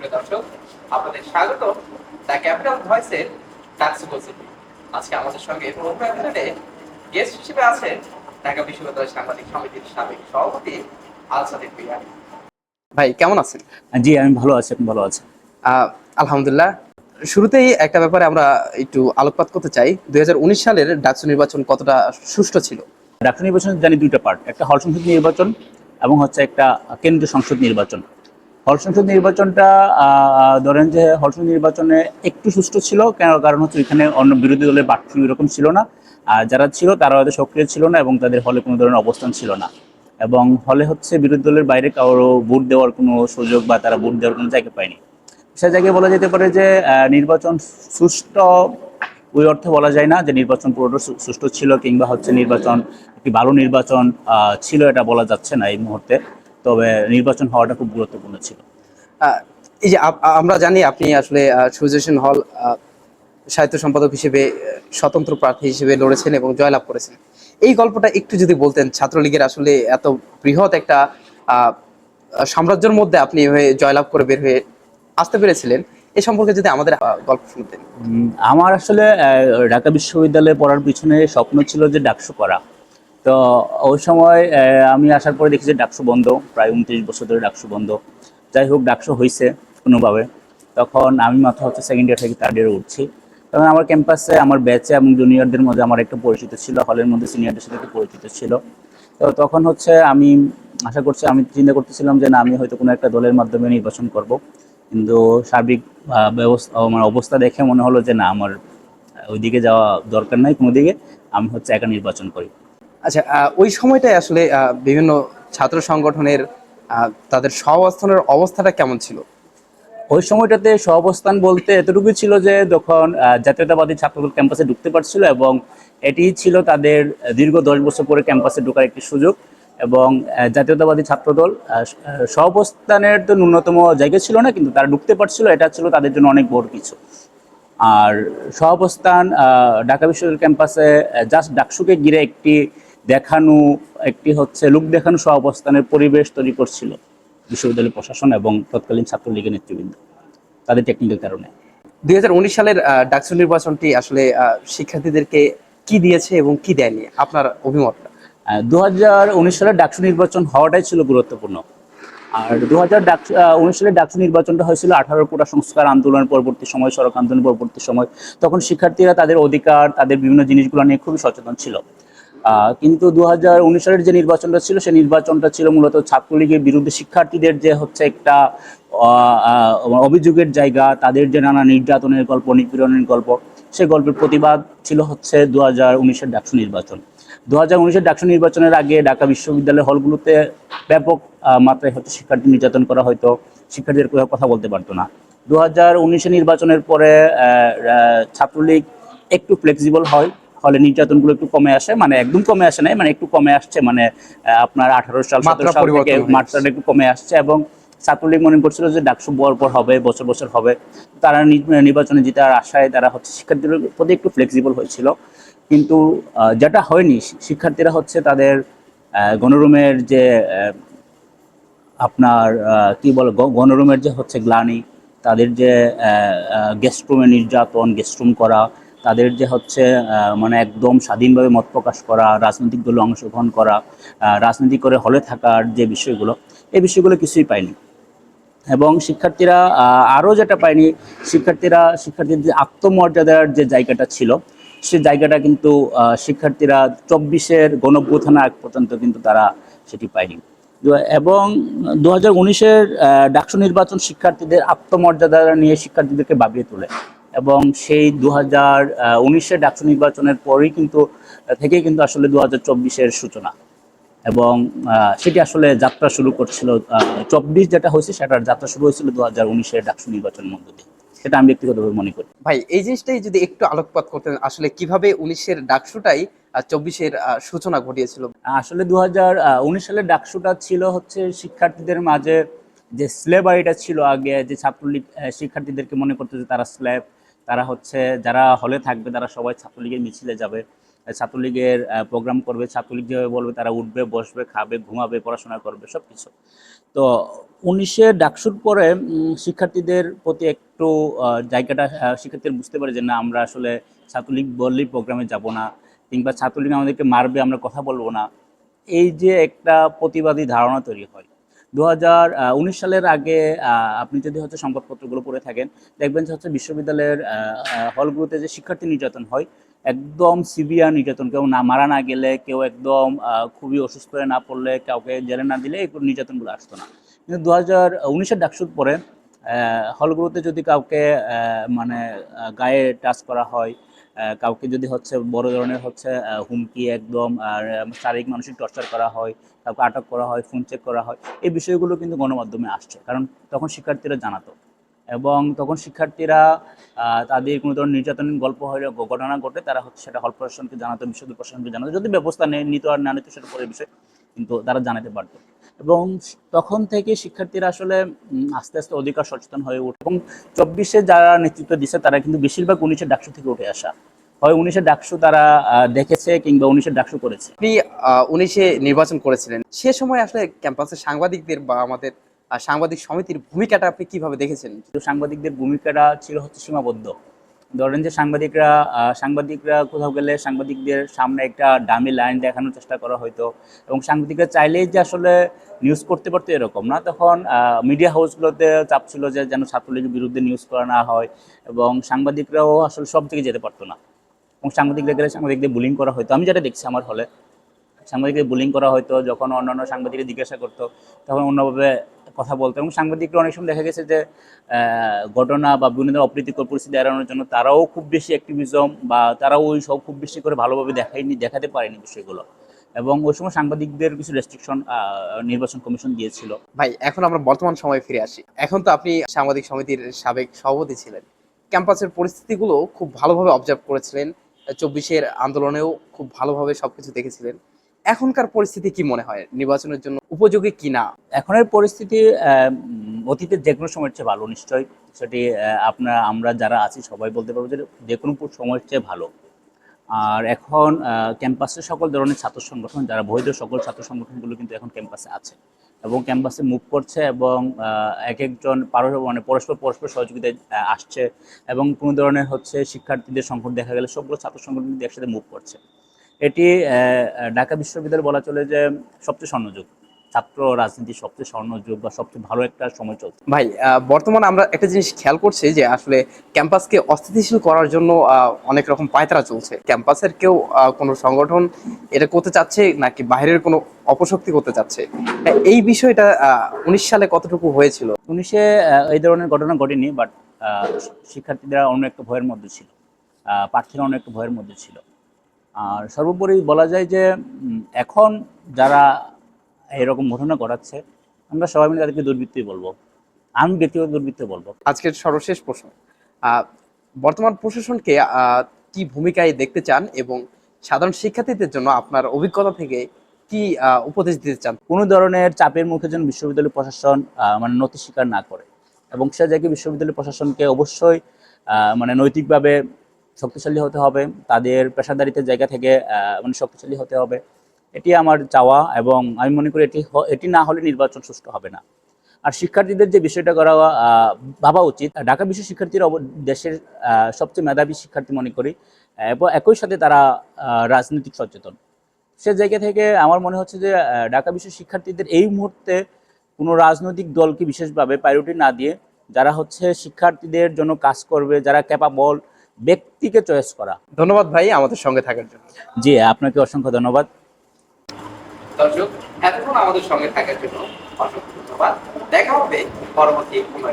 সুপ্রিয় দর্শক আপনাদের স্বাগত দ্য ক্যাপিটাল ভয়েসের ডাকসু আজকে আমাদের সঙ্গে প্রথম এপিসোডে গেস্ট হিসেবে আছেন ঢাকা বিশ্ববিদ্যালয় সাংবাদিক সমিতির সাবেক সভাপতি আলসাদিক বিহারি ভাই কেমন আছেন? জি আমি ভালো আছি আপনি ভালো আছেন? আহ, আলহামদুলিল্লাহ। শুরুতেই একটা ব্যাপারে আমরা একটু আলোকপাত করতে চাই। দুই হাজার উনিশ সালের ডাকসু নির্বাচন কতটা সুষ্ঠু ছিল? ডাক্তার নির্বাচন জানি দুইটা পার্ট একটা হল সংসদ নির্বাচন এবং হচ্ছে একটা কেন্দ্রীয় সংসদ নির্বাচন। হল সংসদ নির্বাচনটা ধরেন যে হল সংসদ নির্বাচনে একটু সুষ্ঠু ছিল, কেন কারণ হচ্ছে এখানে অন্য বিরোধী দলের প্রার্থী এরকম ছিল না। আর যারা ছিল তারা হয়তো সক্রিয় ছিল না এবং তাদের হলে কোনো ধরনের অবস্থান ছিল না। এবং হলে হচ্ছে বিরোধী দলের বাইরে কারও ভোট দেওয়ার কোনো সুযোগ বা তারা ভোট দেওয়ার কোনো জায়গা পায়নি। সে জায়গায় বলা যেতে পারে যে নির্বাচন সুষ্ঠু, ওই অর্থে বলা যায় না যে নির্বাচন পুরোটা সুষ্ঠু ছিল কিংবা হচ্ছে নির্বাচন, একটি ভালো নির্বাচন ছিল এটা বলা যাচ্ছে না এই মুহূর্তে। তবে নির্বাচন হওয়াটা খুব গুরুত্বপূর্ণ ছিল। এই যে আমরা জানি আপনি আসলে সুজেশন হল সাহিত্য সম্পাদক হিসেবে স্বতন্ত্র প্রার্থী হিসেবে লড়েছেন এবং জয়লাভ করেছেন। এই গল্পটা একটু যদি বলতেন ছাত্রলীগের আসলে এত বৃহৎ একটা আহ, সাম্রাজ্যের মধ্যে আপনি হয়ে জয়লাভ করে বের হয়ে আসতে পেরেছিলেন এ সম্পর্কে যদি আমাদের গল্প শুনতেন। আমার আসলে ঢাকা বিশ্ববিদ্যালয়ে পড়ার পিছনে স্বপ্ন ছিল যে ডাকসু করা। তো ওই সময় আমি আসার পরে দেখি যে ডাকসু বন্ধ, প্রায় উনত্রিশ বছর ধরে ডাকসু বন্ধ। যাই হোক, ডাকসু হয়েছে কোনোভাবে। তখন আমি মাত্র হচ্ছে সেকেন্ড ইয়ার থেকে থার্ড ইয়ারে উঠছি। তখন আমার ক্যাম্পাসে আমার ব্যাচে এবং জুনিয়রদের মধ্যে আমার একটা পরিচিত ছিল হলের মধ্যে সিনিয়রদের সাথে একটা পরিচিত ছিল। তো তখন হচ্ছে আমি আশা করছি, আমি চিন্তা করতেছিলাম যে না, আমি হয়তো কোনো একটা দলের মাধ্যমে নির্বাচন করব। কিন্তু সার্বিক ব্যবস্থা আমার অবস্থা দেখে মনে হলো যে না, আমার ওইদিকে যাওয়া দরকার নাই কোনো দিকে আমি হচ্ছে একা নির্বাচন করি। আচ্ছা ওই সময়টায় আসলে বিভিন্ন ছাত্র সংগঠনের তাদের সহাবস্থানের অবস্থাটা কেমন ছিল? ওই সময়টাতে সহাবস্থান বলতে এতটুকু ছিল যে, যখন জাতীয়তাবাদী ছাত্রদল ক্যাম্পাসে ঢুকতে পারছিল এবং এটি ছিল তাদের দীর্ঘ দশ বছর পরে ক্যাম্পাসে ঢোকার একটি সুযোগ এবং জাতীয়তাবাদী ছাত্রদল সহাবস্থানের তো ন্যূনতম জায়গা ছিল না, কিন্তু তারা ঢুকতে পারছিল। এটা ছিল তাদের জন্য অনেক বড় কিছু। আর সহাবস্থান ঢাকা বিশ্ববিদ্যালয় ক্যাম্পাসে জাস্ট ডাকসুকে ঘিরে একটি দেখানো একটি হচ্ছে লোক দেখানো সহ অবস্থানের পরিবেশ তৈরি করছিল বিশ্ববিদ্যালয় প্রশাসন এবং তৎকালীন ছাত্রলীগের নেতৃবৃন্দ তাদের টেকনিক্যাল কারণে। দুই সালের ডাকসু নির্বাচনটি আসলে শিক্ষার্থীদেরকে কি দিয়েছে এবং কি দেয়নি? আপনার অভিমতটা? দু সালের ডাকসু নির্বাচন হওয়াটাই ছিল গুরুত্বপূর্ণ। আর দু হাজার উনিশ সালের ডাকসু নির্বাচনটা হয়েছিল আঠারো কোটা সংস্কার আন্দোলনের পরবর্তী সময় সড়ক আন্দোলনের পরবর্তী সময়। তখন শিক্ষার্থীরা তাদের অধিকার তাদের বিভিন্ন জিনিসগুলো নিয়ে খুবই সচেতন ছিল। কিন্তু দু হাজার উনিশ সালের যে নির্বাচনটা ছিল, সেই নির্বাচনটা ছিল মূলত ছাত্রলীগের বিরুদ্ধে শিক্ষার্থীদের যে হচ্ছে একটা অভিযোগের জায়গা, তাদের যে নানা নির্যাতনের গল্প, নিপীড়নের গল্প, সে গল্পের প্রতিবাদ ছিল হচ্ছে দু হাজার উনিশের ডাকসু নির্বাচন। দু হাজার উনিশের ডাকসু নির্বাচনের আগে ঢাকা বিশ্ববিদ্যালয় হলগুলোতে ব্যাপক মাত্রায় হচ্ছে শিক্ষার্থী নির্যাতন করা হয়তো শিক্ষার্থীদের কথা বলতে পারতো না। দু হাজার উনিশে নির্বাচনের পরে ছাত্রলীগ একটু ফ্লেক্সিবল হয়। ফলে নির্যাতনগুলো একটু কমে আসে মানে একদম কমে আসে নাই মানে একটু কমে আসছে মানে আপনার আঠারো সাল সতেরো সাল থেকে মাত্রাটা একটু কমে আসছে এবং ছাত্রলীগ মনে করছিল যে ডাকসু পর পর হবে বছর বছর হবে। তারা নির্বাচনে জেতার আশায় তারা হচ্ছে শিক্ষার্থীদের প্রতি একটু ফ্লেক্সিবল হয়েছিল। কিন্তু যেটা হয়নি শিক্ষার্থীরা হচ্ছে তাদের গণরুমের যে আপনার কি বলে গণরুমের যে হচ্ছে গ্লানি তাদের যে গেস্ট রুমে নির্যাতন গেস্ট রুম করা তাদের যে হচ্ছে মানে একদম স্বাধীনভাবে মত প্রকাশ করা, রাজনৈতিক দলে অংশগ্রহণ করা রাজনীতি করে হলে থাকার যে বিষয়গুলো, এই বিষয়গুলো কিছুই পায়নি। এবং শিক্ষার্থীরা আরও যেটা পায়নি, শিক্ষার্থীরা, শিক্ষার্থীদের আত্মমর্যাদার যে জায়গাটা ছিল, সে জায়গাটা কিন্তু শিক্ষার্থীরা চব্বিশের গণভ্যুত্থান আগ পর্যন্ত কিন্তু তারা সেটি পায়নি। এবং দু হাজার উনিশের ডাকসু নির্বাচন শিক্ষার্থীদের আত্মমর্যাদা নিয়ে শিক্ষার্থীদেরকে ভাবিয়ে তোলে। এবং সেই দু হাজার উনিশের ডাকসু নির্বাচনের পরেই কিন্তু থেকেই কিন্তু আসলে দু হাজার চব্বিশের সূচনা। এবং সেটি আসলে যাত্রা শুরু করছিল চব্বিশ যেটা হয়েছে সেটার যাত্রা শুরু হয়েছিল দু হাজার উনিশের ডাকসু নির্বাচনের মধ্য দিয়ে। সেটা আমি ব্যক্তিগতভাবে মনে করি। ভাই এই জিনিসটাই যদি একটু আলোকপাত করতেন আসলে কীভাবে উনিশের ডাকসুটাই চব্বিশের সূচনা ঘটিয়েছিল? আসলে দু হাজার উনিশ সালের ডাকসুটা ছিল হচ্ছে শিক্ষার্থীদের মাঝে যে স্লেবারিটা ছিল আগে যে ছাত্রলীগ শিক্ষার্থীদেরকে মনে করতো যে তারা স্ল্যাব তারা হচ্ছে, যারা হলে থাকবে, তারা সবাই ছাত্রলীগের মিছিলে যাবে। ছাত্রলীগের প্রোগ্রাম করবে, ছাত্রলীগ যেভাবে বলবে, তারা উঠবে, বসবে, খাবে, ঘুমাবে, পড়াশোনা করবে সব কিছু তো উনিশে ডাকসুর পরে শিক্ষার্থীদের প্রতি একটু জায়গাটা শিক্ষার্থীরা বুঝতে পারে যে না, আমরা আসলে ছাত্রলীগ বললেই প্রোগ্রামে যাব না, কিংবা ছাত্রলীগ আমাদেরকে মারবে, আমরা কথা বলব না। এই যে একটা প্রতিবাদী ধারণা তৈরি হয় দু হাজার উনিশ সালের আগে আপনি যদি হচ্ছে সংবাদপত্রগুলো পড়ে থাকেন, দেখবেন যে হচ্ছে বিশ্ববিদ্যালয়ের হলগুলোতে যে শিক্ষার্থী নির্যাতন হয়, একদম সিভিয়ার নির্যাতন। কেউ না মারা না গেলে, কেউ একদম খুবই অসুস্থ হয়ে না পড়লে, কাউকে জেলে না দিলে এই নির্যাতনগুলো আসতো না। কিন্তু দু হাজার উনিশের ডাকসুর পরে হলগুলোতে যদি কাউকে মানে গায়ে টাচ করা হয় কাউকে যদি হচ্ছে বড় ধরনের হচ্ছে হুমকি একদম আর শারীরিক মানসিক টর্চার করা হয়, কাউকে আটক করা হয়, ফোন চেক করা হয়, এই বিষয়গুলো কিন্তু গণমাধ্যমে আসছে। কারণ তখন শিক্ষার্থীরা জানাতো এবং তখন শিক্ষার্থীরা তাদের কোনো ধরনের নির্যাতনের গল্প হলে ঘটনা ঘটে, তারা হচ্ছে সেটা হল প্রশাসনকে জানাতো বিশ্ববিদ্যালয় প্রশাসনকে জানাতো। যদি ব্যবস্থা নেয়, নিত আর না নিত সেটা পরের বিষয়, কিন্তু তারা জানাতে পারতো। এবং তখন থেকে শিক্ষার্থীরা আসলে আস্তে আস্তে অধিকার সচেতন হয়ে ওঠে। এবং চব্বিশে যারা নেতৃত্ব দিচ্ছে তারা কিন্তু বেশিরভাগ উনিশের ডাকসু থেকে উঠে আসা। হয় উনিশের ডাকসু তারা আহ, দেখেছে কিংবা উনিশের ডাকসু করেছে। আপনি উনিশে নির্বাচন করেছিলেন। সে সময় আসলে ক্যাম্পাসের সাংবাদিকদের বা আমাদের সাংবাদিক সমিতির ভূমিকাটা আপনি কীভাবে দেখেছেন? সাংবাদিকদের ভূমিকাটা ছিল হচ্ছে সীমাবদ্ধ। ধরেন যে সাংবাদিকরা সাংবাদিকরা কোথাও গেলে সাংবাদিকদের সামনে একটা ডামি লাইন দেখানোর চেষ্টা করা হয়তো এবং সাংবাদিকরা চাইলেই যে আসলে নিউজ করতে পারতো এরকম না। তখন মিডিয়া হাউসগুলোতে চাপ ছিল যে যেন ছাত্রলীগের বিরুদ্ধে নিউজ করা না হয় এবং সাংবাদিকরাও আসলে সব দিকে যেতে পারতো না। এবং সাংবাদিকদের গেলে সাংবাদিকদের বুলিং করা হতো আমি যেটা দেখছি আমার হলে সাংবাদিকদের বুলিং করা হতো যখন অন্যান্য সাংবাদিকরা জিজ্ঞাসা করতো, তখন অন্যভাবে কথা বলতো। এবং সাংবাদিকরা অনেক সময় দেখা গেছে যে ঘটনা বা বিভিন্ন ধরনের অপ্রীতিকর পরিস্থিতি এড়ানোর জন্য তারাও খুব বেশি অ্যাক্টিভিজম বা তারাও ওই সব খুব বেশি করে ভালোভাবে দেখায়নি, দেখাতে পারেনি বিষয়গুলো। এবং ওই সময় সাংবাদিকদের কিছু রেস্ট্রিকশন নির্বাচন কমিশন দিয়েছিল। ভাই, এখন আমরা বর্তমান সময়ে ফিরে আসি। এখন তো আপনি সাংবাদিক সমিতির সাবেক সভাপতি ছিলেন। ক্যাম্পাসের পরিস্থিতিগুলো খুব ভালোভাবে অবজার্ভ করেছিলেন। চব্বিশের আন্দোলনেও খুব ভালোভাবে সবকিছু দেখেছিলেন। এখনকার পরিস্থিতি কি মনে হয়? নির্বাচনের জন্য উপযোগী কি না? এখনের পরিস্থিতি অতীতের যে কোনো সময়ের চেয়ে ভালো নিশ্চয়ই। সেটি আপনার, আমরা যারা আছি সবাই বলতে পারব যে যে কোনো সময়ের চেয়ে ভালো। আর এখন ক্যাম্পাসে সকল ধরনের ছাত্র সংগঠন, যারা বৈধ সকল ছাত্র সংগঠনগুলো কিন্তু এখন ক্যাম্পাসে আছে এবং ক্যাম্পাসে মুভ করছে এবং এক একজন মানে পরস্পর পরস্পর সহযোগিতায় আসছে এবং কোনো ধরনের হচ্ছে শিক্ষার্থীদের সংকট দেখা গেলে সবগুলো ছাত্র সংগঠন কিন্তু একসাথে মুভ করছে। এটি ঢাকা বিশ্ববিদ্যালয় বলা চলে যে সবচেয়ে স্বর্ণযুগ। ছাত্র রাজনীতি সবচেয়ে স্বর্ণযুগ বা সবচেয়ে ভালো একটা সময় চলছে। ভাই বর্তমানে আমরা একটা জিনিস খেয়াল করছি যে আসলে ক্যাম্পাসকে অস্থিতিশীল করার জন্য অনেক রকম পায়তারা চলছে। ক্যাম্পাসের কেউ কোনো সংগঠন এটা করতে চাচ্ছে নাকি বাইরের কোনো অপশক্তি করতে চাচ্ছে? এই বিষয়টা উনিশ সালে কতটুকু হয়েছিল? উনিশে এই ধরনের ঘটনা ঘটেনি বাট শিক্ষার্থীরা অন্য একটা ভয়ের মধ্যে ছিল। প্রার্থীরা অন্য একটা ভয়ের মধ্যে ছিল। আর সর্বোপরি বলা যায় যে এখন যারা এরকম ঘটনা ঘটাচ্ছে আমরা সবাই মিলে তাদেরকে দুর্বৃত্তই বলব। আমি ব্যক্তিগত দুর্বৃত্ত বলব। আজকের সর্বশেষ প্রশ্ন। বর্তমান প্রশাসনকে কি ভূমিকায় দেখতে চান এবং সাধারণ শিক্ষার্থীদের জন্য আপনার অভিজ্ঞতা থেকে কি উপদেশ দিতে চান? কোনো ধরনের চাপের মুখে যেন বিশ্ববিদ্যালয় প্রশাসন মানে নথি স্বীকার না করে। এবং সে জায়গায় বিশ্ববিদ্যালয় প্রশাসনকে অবশ্যই মানে নৈতিকভাবে শক্তিশালী হতে হবে, তাদের পেশাদারিত্বের জায়গা থেকে মানে শক্তিশালী হতে হবে। এটি আমার চাওয়া এবং আমি মনে করি এটি এটি না হলে নির্বাচন সুষ্ঠু হবে না। আর শিক্ষার্থীদের যে বিষয়টা করা ভাবা উচিত ঢাকা বিশ্ব শিক্ষার্থীরা দেশের সবচেয়ে মেধাবী শিক্ষার্থী মনে করি এবং একই সাথে তারা রাজনৈতিক সচেতন। সে জায়গা থেকে আমার মনে হচ্ছে যে ঢাকা বিশ্ব শিক্ষার্থীদের এই মুহূর্তে কোনো রাজনৈতিক দলকে বিশেষভাবে প্রায়োরিটি না দিয়ে, যারা হচ্ছে শিক্ষার্থীদের জন্য কাজ করবে, যারা ক্যাপাবল ব্যক্তিকে চয়েস করা। ধন্যবাদ ভাই আমাদের সঙ্গে থাকার জন্য। জি আপনাকে অসংখ্য ধন্যবাদ। দর্শক এতক্ষণ আমাদের সঙ্গে থাকার জন্য অসংখ্য ধন্যবাদ। দেখা হবে পরবর্তী কোনো।